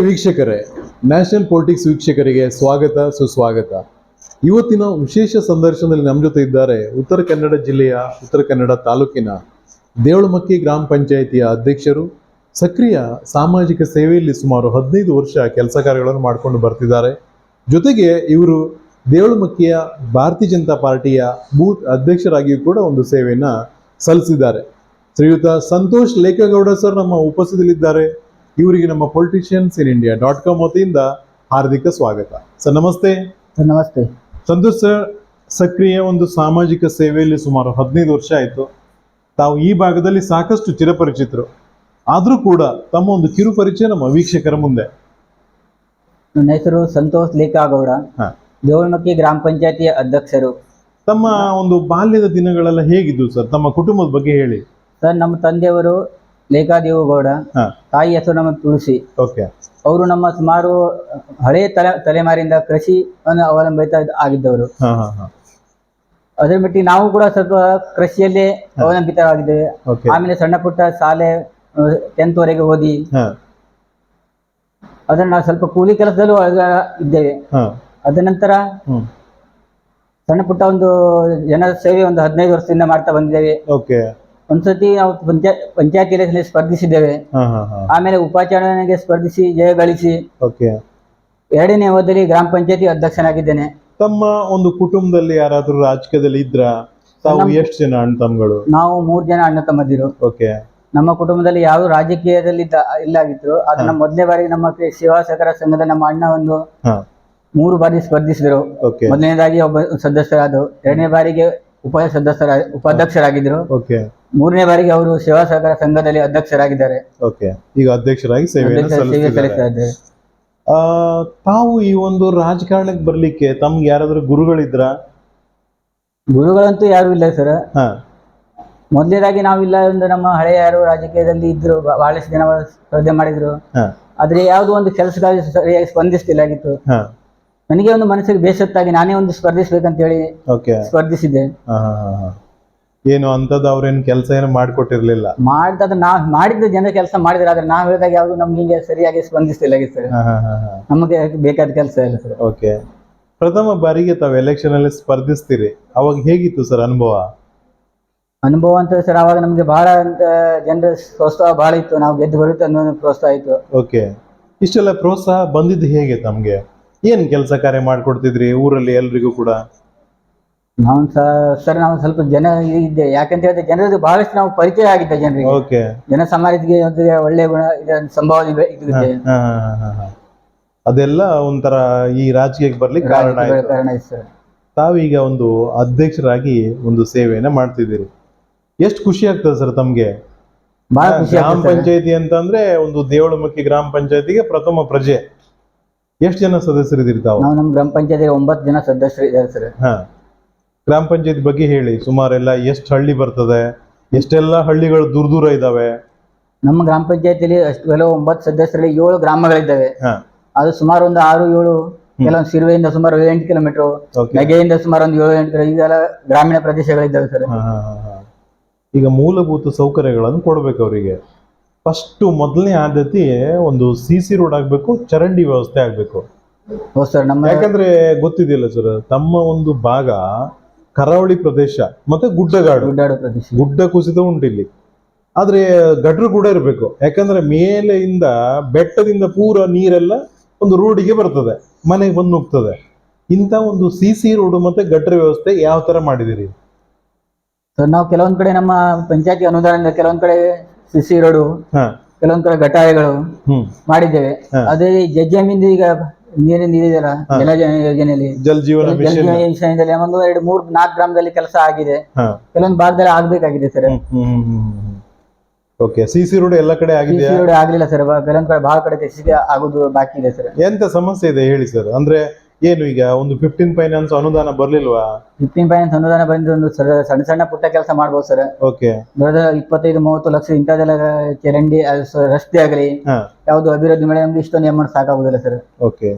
ವೀಕ್ಷಕರೇ. National politics ವೀಕ್ಷಕರಿಗೆ ಸ್ವಾಗತ, ಸುಸ್ವಾಗತ. ಇವತ್ತಿನ ವಿಶೇಷ ಸಂದರ್ಶನದಲ್ಲಿ ನಮ್ಮ ಜೊತೆ ಇದ್ದಾರೆ ಉತ್ತರ ಕನ್ನಡ ಜಿಲ್ಲೆಯ ಉತ್ತರ ಕನ್ನಡ ತಾಲೂಕಿನ ದೇವಳಮಕ್ಕಿ ಗ್ರಾಮ ಪಂಚಾಯಿತಿಯ ಅಧ್ಯಕ್ಷರು, ಸಕ್ರಿಯ ಸಾಮಾಜಿಕ ಸೇವೆಯಲ್ಲಿ ಸುಮಾರು ಹದಿನೈದು ವರ್ಷ ಕೆಲಸ ಕಾರ್ಯಗಳನ್ನು ಮಾಡಿಕೊಂಡು ಬರ್ತಿದ್ದಾರೆ. ಜೊತೆಗೆ ಇವರು ದೇವಳಮಕ್ಕಿಯ ಭಾರತೀಯ ಜನತಾ ಪಾರ್ಟಿಯ ಬೂತ್ ಅಧ್ಯಕ್ಷರಾಗಿಯೂ ಕೂಡ ಒಂದು ಸೇವೆಯನ್ನ ಸಲ್ಲಿಸಿದ್ದಾರೆ. ಶ್ರೀಯುತ ಸಂತೋಷ್ ಲೇಖಗೌಡ ಸರ್ ನಮ್ಮ ಉಪಸ್ಥಿತಿಯಲ್ಲಿದ್ದಾರೆ. ಇವರಿಗೆ ನಮ್ಮ politicians in India dot com ವತಿಯಿಂದ ಹಾರ್ದಿಕ ಸ್ವಾಗತ. ಸರ್ ನಮಸ್ತೆ. ಸರ್ ನಮಸ್ತೆ. ಸಂತೋಷ್ ಸರ್ ಸಕ್ರಿಯ ಒಂದು ಸಾಮಾಜಿಕ ಸೇವೆಯಲ್ಲಿ ಸುಮಾರು ಹದಿನೈದು ವರ್ಷ ಆಯಿತು. ತಾವು ಈ ಭಾಗದಲ್ಲಿ ಸಾಕಷ್ಟು ಚಿರಪರಿಚಿತರು. ಆದರೂ ಕೂಡ ತಮ್ಮ ಒಂದು ಕಿರು ಪರಿಚಯ ನಮ್ಮ ವೀಕ್ಷಕರ ಮುಂದೆ. ನನ್ನ ಹೆಸರು ಸಂತೋಷ್ ಲೇಖಾಗೌಡ. ದೇವಳಮಕ್ಕಿ ಗ್ರಾಮ ಪಂಚಾಯತಿಯ ಅಧ್ಯಕ್ಷರು. ತಮ್ಮ ಒಂದು ಬಾಲ್ಯದ ದಿನಗಳೆಲ್ಲ ಹೇಗಿದ್ದು ಸರ್ ತಮ್ಮ ಕುಟುಂಬದ ಬಗ್ಗೆ ಹೇಳಿ. ಸರ್ ನಮ್ಮ ತಂದೆಯವರು ಲೇಖಾದೇವಗೌಡ ತಾಯಿ ಹೆಸರು ನಮ್ಮ ತುಳಸಿ. ಓಕೆ. ಅವರು ನಮ್ಮ ಸುಮಾರು ಹಳೆ ತಲೆ ತಲೆಮಾರಿಂದ ಕೃಷಿ ಅವಲಂಬಿತ ಆಗಿದ್ದವರು. ಅದ್ರ ಮಟ್ಟಿಗೆ ನಾವು ಕೂಡ ಸ್ವಲ್ಪ ಕೃಷಿಯಲ್ಲೇ ಅವಲಂಬಿತವಾಗಿದ್ದೇವೆ ಆಮೇಲೆ ಸಣ್ಣ ಪುಟ್ಟ ಶಾಲೆ ಟೆಂತ್ ವರೆಗೆ ಓದಿ. ಅದನ್ನ ನಾವು ಸ್ವಲ್ಪ ಕೂಲಿ ಕೆಲಸದಲ್ಲೂ ಇದ್ದೇವೆ. ಅದ ನಂತರ ಸಣ್ಣ ಪುಟ್ಟ ಒಂದು ಜನ ಸೇವೆ ಒಂದು ಹದಿನೈದು ವರ್ಷದಿಂದ ಮಾಡ್ತಾ ಬಂದಿದ್ದೇವೆ. ಒಂದ್ಸತಿ ನಾವು ಪಂಚಾಯತ್ ಪಂಚಾಯತ್ ಎಲೆಕ್ಷನ್ ಸ್ಪರ್ಧಿಸಿದ್ದೇವೆ ಆಮೇಲೆ ಉಪಚುನಾವಣೆಗೆ ಸ್ಪರ್ಧಿಸಿ ಜಯ ಗಳಿಸಿ. ಓಕೆ. ಎರಡನೇ ಅವಧಿಯಲ್ಲಿ ಗ್ರಾಮ ಪಂಚಾಯತಿ ಅಧ್ಯಕ್ಷನಾಗಿದ್ದೇನೆ. ತಮ್ಮ ಒಂದು ಕುಟುಂಬದಲ್ಲಿ ಯಾರಾದ್ರೂ ರಾಜಕೀಯದಲ್ಲಿ ಇದ್ರ? ತಾವು ಎಷ್ಟು ಜನ ಅಣ್ಣ ತಮ್ಮಗಳು? ನಾವು ಮೂರ್ ಜನ ಅಣ್ಣ ತಮ್ಮದಿರು. ಓಕೆ. ನಮ್ಮ ಕುಟುಂಬದಲ್ಲಿ ಯಾರು ರಾಜಕೀಯದಲ್ಲಿ ಇಲ್ಲ ಇಲ್ಲಾಗಿದ್ರು ಅದನ್ನ ಮೊದಲನೇ ಬಾರಿ ನಮ್ಮ ಶಿವಾಸಕರ ಸೇವಾ ಸಹಕಾರ ಸಂಘದ ನಮ್ಮ ಅಣ್ಣ ಒಂದು ಮೂರು ಬಾರಿ ಸ್ಪರ್ಧಿಸಿದ್ರು. ಮೊದಲನೇದಾಗಿ ಒಬ್ಬ ಸದಸ್ಯರಾದ್ರು ಎರಡನೇ ಬಾರಿಗೆ ಉಪ ಸದಸ್ಯರ ಉಪಾಧ್ಯಕ್ಷರಾಗಿದ್ರು. ಓಕೆ. ಮೂರನೇ ಬಾರಿಗೆ ಅವರು ಸೇವಾ ಸಹಕಾರ ಸಂಘದಲ್ಲಿ ಅಧ್ಯಕ್ಷರಾಗಿದ್ದಾರೆ. ಓಕೆ ಈಗ ಅಧ್ಯಕ್ಷರಾಗಿ ಸೇವೆಯನ್ನು ಸೇವೆ ಇದ್ದಾರೆ. ಆ, ತಾವು ಈ ಒಂದು ರಾಜಕಾರಣಕ್ಕೆ ಬರ್ಲಿಕ್ಕೆ ತಮ್ಗೆ ಯಾರಾದ್ರೂ ಗುರುಗಳಿದ್ರ? ಗುರುಗಳಂತೂ ಯಾರು ಇಲ್ಲ ಸರ್. ಹಾ. ಮೊದಲನೇದಾಗಿ ನಾವಿಲ್ಲ ಒಂದು ನಮ್ಮ ಹಳೆಯ ಯಾರು ರಾಜಕೀಯದಲ್ಲಿ ಇದ್ರು ಬ- ಬಹಳಷ್ಟು ಜನ ಸ್ಪರ್ಧೆ ಮಾಡಿದ್ರು. ಹಾ. ಆದ್ರೆ ಯಾವುದೋ ಒಂದು ಕೆಲಸಕ್ಕಾಗಿ ಸರಿಯಾಗಿ ಸ್ಪಂದಿಸ್ತಿಲ್ಲಾಗಿತ್ತು. ಹಾ. ನನಗೆ ಒಂದು ಮನಸ್ಸಿಗೆ ಬೇಸತ್ತಾಗಿ ನಾನೇ ಒಂದು ಸ್ಪರ್ಧಿಸ್ಬೇಕಂತ ಹೇಳಿ ಓಕೆ ಸ್ಪರ್ಧಿಸಿದ್ದೆ. ಹಾ ಹಾ ಹಾ ಹಾ. ಏನು ಅಂತದ್ದು ಅವ್ರೇನ್ ಕೆಲಸ ಏನು ಮಾಡ್ಕೊಟ್ಟಿರ್ಲಿಲ್ಲ. ಮಾಡಿದ್ರೆ ನಾ ಮಾಡಿದ್ರೆ ಜನ ಕೆಲಸ ಮಾಡಿದ್ರೆ ಆದ್ರೆ ನಾವು ಹೇಳಿದಾಗ ಯಾವ್ದು ನಮ್ಗೆ ಹಿಂಗೆ ಸರಿಯಾಗಿ ಸ್ಪಂದಿಸ್ತಿಲ್ಲ ಸರ್. ನಮಗೆ ಬೇಕಾದ ಕೆಲಸ ಇಲ್ಲ ಸರ್. ಓಕೆ. ಪ್ರಥಮ ಬಾರಿಗೆ ತಾವು ಎಲೆಕ್ಷನ್ ಅಲ್ಲಿ ಸ್ಪರ್ಧಿಸ್ತೀರಿ. ಅವಾಗ ಹೇಗಿತ್ತು ಸರ್ ಅನುಭವ? ಅನುಭವ ಅಂತ ಸರ್ ಅವಾಗ ನಮ್ಗೆ ಬಹಳ ಅಂತ ಜನರ ಪ್ರೋತ್ಸಾಹ ಬಹಳ ಇತ್ತು. ನಾವು ಗೆದ್ದು ಬರುತ್ತೆ ಅನ್ನೋ ಒಂದು ಪ್ರೋತ್ಸಾಹ ಇತ್ತು. ಓಕೆ. ಇಷ್ಟೆಲ್ಲ ಪ್ರೋತ್ಸಾಹ ಬಂದಿದ್ದು ಹೇಗೆ ತಮ್ಗೆ? ಏನ್ ಕೆಲಸ ಕಾರ್ಯ ಮಾಡ್ಕೊಡ್ತಿದ್ರಿ ಊರಲ್ಲಿ ಎಲ್ರಿಗೂ ಕೂಡ? ನಾವು ಸರ್ ನಾವು ಸ್ವಲ್ಪ ಜನ ಇದ್ದೆ. ಯಾಕಂತ ಹೇಳಿದ್ರೆ ಜನರಿಗೆ ಬಹಳಷ್ಟು ನಾವು ಪರಿಚಯ ಆಗಿದ್ದ ಜನರಿಗೆ. ಓಕೆ. ಜನ ಸಮಾಜಕ್ಕೆ ಒಳ್ಳೆ ಗುಣ ಸಂಭವ ಸಂಭಾವನೆ ಬೆ- ಇದಿದೆ ಅದೆಲ್ಲ ಒಂಥರ ಈ ರಾಜಕೀಯಕ್ಕೆ ಬರ್ಲಿಕ್ಕೆ ಕಾರಣ ಆಯ್ತು. ಕಾರಣ ಇದೆ ಸರ್. ತಾವೀಗ ಒಂದು ಅಧ್ಯಕ್ಷರಾಗಿ ಒಂದು ಸೇವೆಯನ್ನ ಮಾಡ್ತಿದ್ದೀರಿ. ಎಷ್ಟು ಖುಷಿ ಆಗ್ತದೆ ಸರ್ ತಮ್ಗೆ? ಬಹಳ ಖುಷಿ ಗ್ರಾಮ ಆಗ್ತದೆ ಸರ್. ಪಂಚಾಯತಿ ಅಂತಂದ್ರೆ ಒಂದು ದೇವಳಮಕ್ಕಿ ಗ್ರಾಮ ಪಂಚಾಯತಿಗೆ ಪ್ರಥಮ ಪ್ರಜೆ. ಎಷ್ಟು ಜನ ಸದಸ್ಯರಿದ್ದೀರಿ ತಾವು? ನಾವು ನಮ್ಮ ಗ್ರಾಮ ಪಂಚಾಯತಿ ಒಂಬತ್ತು ಜನ ಸದಸ್ಯರು ಇದ್ದಾರೆ ಸರ್. ಹಾ. ಗ್ರಾಮ ಪಂಚಾಯತ್ ಬಗ್ಗೆ ಹೇಳಿ. ಸುಮಾರೆಲ್ಲ ಎಷ್ಟು ಹಳ್ಳಿ ಬರ್ತದೆ ಎಷ್ಟೆಲ್ಲ ಹಳ್ಳಿಗಳು ದೂರ ದೂರ ಇದಾವೆ? ನಮ್ಮ ಗ್ರಾಮ ಪಂಚಾಯತಿಲಿ ಅಷ್ಟು ಕೆಲವು ಒಂಬತ್ತು ಸದಸ್ಯರಲ್ಲಿ ಏಳು ಗ್ರಾಮಗಳಿದ್ದಾವೆ. ಹಾ. ಅದು ಸುಮಾರು ಒಂದು ಆರು ಏಳು ಕೆಲವೊಂದು ಸಿರುವೆಯಿಂದ ಸುಮಾರು ಎಂಟು ಕಿಲೋಮೀಟರ್ ನಗೆಯಿಂದ ಸುಮಾರು ಒಂದು ಏಳು ಎಂಟು ಕಿಲೋಮೀಟರ್ ಇದೆಲ್ಲ ಗ್ರಾಮೀಣ ಪ್ರದೇಶಗಳಿದ್ದಾವೆ ಸರ್. ಹಾ, ಹಾ, ಹಾ, ಹಾ. ಈಗ ಮೂಲಭೂತ ಸೌಕರ್ಯಗಳನ್ನು ಕೊಡ್ಬೇಕು ಅವರಿಗೆ. ಫಸ್ಟ್ ಮೊದಲನೇ ಆದ್ಯತೆ ಒಂದು ಸಿ ಸಿ ರೋಡ್ ಆಗ್ಬೇಕು ಚರಂಡಿ ವ್ಯವಸ್ಥೆ ಆಗ್ಬೇಕು. ಹೌದು ಸರ್ ನಮ್ಮ ಯಾಕಂದ್ರೆ ಗೊತ್ತಿದೆಯಲ್ಲ ಸರ್ ತಮ್ಮ ಒಂದು ಭಾಗ ಕರಾವಳಿ ಪ್ರದೇಶ ಮತ್ತೆ ಗುಡ್ಡಗಾಡು. ಗುಡ್ಡಾಡು ಪ್ರದೇಶ. ಗುಡ್ಡ ಕುಸಿತ ಉಂಟು ಇಲ್ಲಿ ಆದ್ರೆ ಗಟ್ರು ಕೂಡ ಇರಬೇಕು. ಯಾಕಂದ್ರೆ ಮೇಲೆಯಿಂದ ಬೆಟ್ಟದಿಂದ ಪೂರ ನೀರೆಲ್ಲ ಒಂದು ರೋಡಿಗೆ ಬರ್ತದೆ. ಮನೆಗೆ ಬಂದು ಹೋಗ್ತದೆ ಇಂಥ ಒಂದು ಸಿ ಸಿ ರೋಡ್ ಮತ್ತೆ ಗಟ್ರ ವ್ಯವಸ್ಥೆ ಯಾವ ತರ ಮಾಡಿದಿರಿ ನಾವು ಕೆಲವೊಂದ್ ಕಡೆ ನಮ್ಮ ಪಂಚಾಯತಿ ಅನುದಾನದಿಂದ ಕೆಲವೊಂದ್ ಕಡೆ ಸಿಸಿ ರೋಡು ಹಾ. ಕೆಲವೊಂದ್ ಕಡೆ ಗಟಾಯಗಳು ಹ್ಮ್. ಮಾಡಿದ್ದೇವೆ. ಅದೇ ಜಜ್ಜಮಿಂದ ಈಗ ನೀರಿನ ಇದೆಯಲ್ಲ ಜಲ ಯೋಜನೆಯಲ್ಲಿ. ಜಲ್ ಜೀವನ ಜಲ ಜೀವನ ಯೋಜನೆಯಲ್ಲಿ ಒಂದು ಎರಡು ಮೂರು ನಾಲ್ಕು ಗ್ರಾಮದಲ್ಲಿ ಕೆಲಸ ಆಗಿದೆ. ಕೆಲವೊಂದು ಭಾಗದಲ್ಲಿ ಆಗ್ಬೇಕಾಗಿದೆ ಸರ್. ಓಕೆ ಸಿಸಿ ರೋಡ್ ಎಲ್ಲ ಕಡೆ ಸಿಸಿ ಆಗಿದೆಯಾ? ರೋಡ್ ಆಗ್ಲಿಲ್ಲ ಸರ್. ಕೆಲವೊಂದು ಕಡೆ ಬಹಳ ಕಡೆ ಸಿಸಿ ಆಗೋದು ಬಾಕಿ ಇದೆ ಸರ್. ಎಂತ ಸಮಸ್ಯೆ ಇದೆ ಹೇಳಿ ಸರ್? ಅಂದ್ರೆ ಏನು ಈಗ ಒಂದು ಫಿಫ್ಟೀನ್ ಫೈನಾನ್ಸ್ ಅನುದಾನ ಬರ್ಲಿಲ್ವಾ? ಫಿಫ್ಟೀನ್ ಫೈನಾನ್ಸ್ ಅನುದಾನ ಬಂದ್ರೆ ಒಂದು ಸರ್ ಸಣ್ಣ ಸಣ್ಣ ಪುಟ್ಟ ಕೆಲಸ ಮಾಡ್ಬೋದು ಸರ್. ಓಕೆ ದೊಡ್ಡ ಇಪ್ಪತ್ತೈದು ಮೂವತ್ತು ಲಕ್ಷ ಇಂಥದ್ದೆಲ್ಲ ಚರಂಡಿ ಅದು ಸ- ರಸ್ತೆ ಆಗಲಿ ಹಾ. ಯಾವುದು ಅಭಿವೃದ್ಧಿ ಮಾಡಿ ನಮ್ಗೆ ಇಷ್ಟೊಂದು ಅಮೌಂಟ್ ಸಾಕಾಗುದಿಲ್ಲ ಸರ್. ಓಕೆ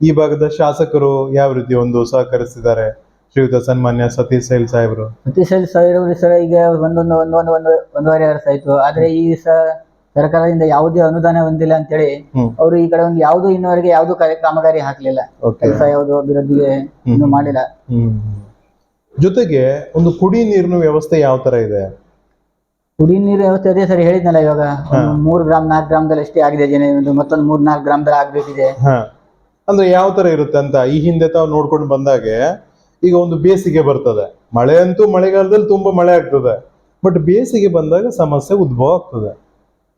ಈ ಭಾಗದ ಶಾಸಕರು ಯಾವ ರೀತಿ ಒಂದು ಸಹಕರಿಸಿದ್ದಾರೆ ಶ್ರೀಯುತ ಸನ್ಮಾನ್ಯ ಸತೀಶ್ ಸೈಲ್ ಸಾಹೇಬರು. ಸೈಲ್ ಸಾವಿರ ಸರ್ ಈಗ ಒಂದೊಂದು ಒಂದೊಂದು ಒಂದು ಒಂದೂವರೆ ವರ್ಷ ಆಯ್ತು. ಆದ್ರೆ ಈ ಸ ಸರ್ಕಾರದಿಂದ ಯಾವುದೇ ಅನುದಾನ ಹೊಂದಿಲ್ಲ ಅಂತ ಹೇಳಿ ಅವರು ಈ ಕಡೆ ಒಂದು ಯಾವುದು ಇನ್ನುವರೆಗೆ ಯಾವುದು ಕಾಮಗಾರಿ ಹಾಕ್ಲಿಲ್ಲ. ಕೆಲಸ ಯಾವುದು ಅಭಿವೃದ್ಧಿಗೆ ಇನ್ನು ಮಾಡಿಲ್ಲ. ಜೊತೆಗೆ ಒಂದು ಕುಡಿ ನೀರಿನ ವ್ಯವಸ್ಥೆ ಯಾವ ತರ ಇದೆ? ಕುಡಿ ನೀರು ವ್ಯವಸ್ಥೆ ಅದೇ ಸರಿ ಹೇಳಿದ್ನಲ್ಲ ಇವಾಗ. ಮೂರ್ ಗ್ರಾಮ್ ನಾಲ್ಕು ಗ್ರಾಮದಲ್ಲಿ ಅಷ್ಟೇ ಆಗಿದೆ ಜನ ಮತ್ತೊಂದು ಮೂರ್ ನಾಲ್ಕು ಗ್ರಾಮದಲ್ಲಿ ಆಗ್ಬೇಕಿದೆ ಅಂದ್ರೆ ಯಾವ ತರ ಇರುತ್ತೆ ಅಂತ ಈ ಹಿಂದೆ ತಾವು ನೋಡ್ಕೊಂಡು ಬಂದಾಗೆ ಈಗ ಒಂದು ಬೇಸಿಗೆ ಬರ್ತದೆ. ಮಳೆ ಅಂತೂ ಮಳೆಗಾಲದಲ್ಲಿ ತುಂಬಾ ಮಳೆ ಆಗ್ತದೆ. ಬಟ್ ಬೇಸಿಗೆ ಬಂದಾಗ ಸಮಸ್ಯೆ ಉದ್ಭವ ಆಗ್ತದೆ.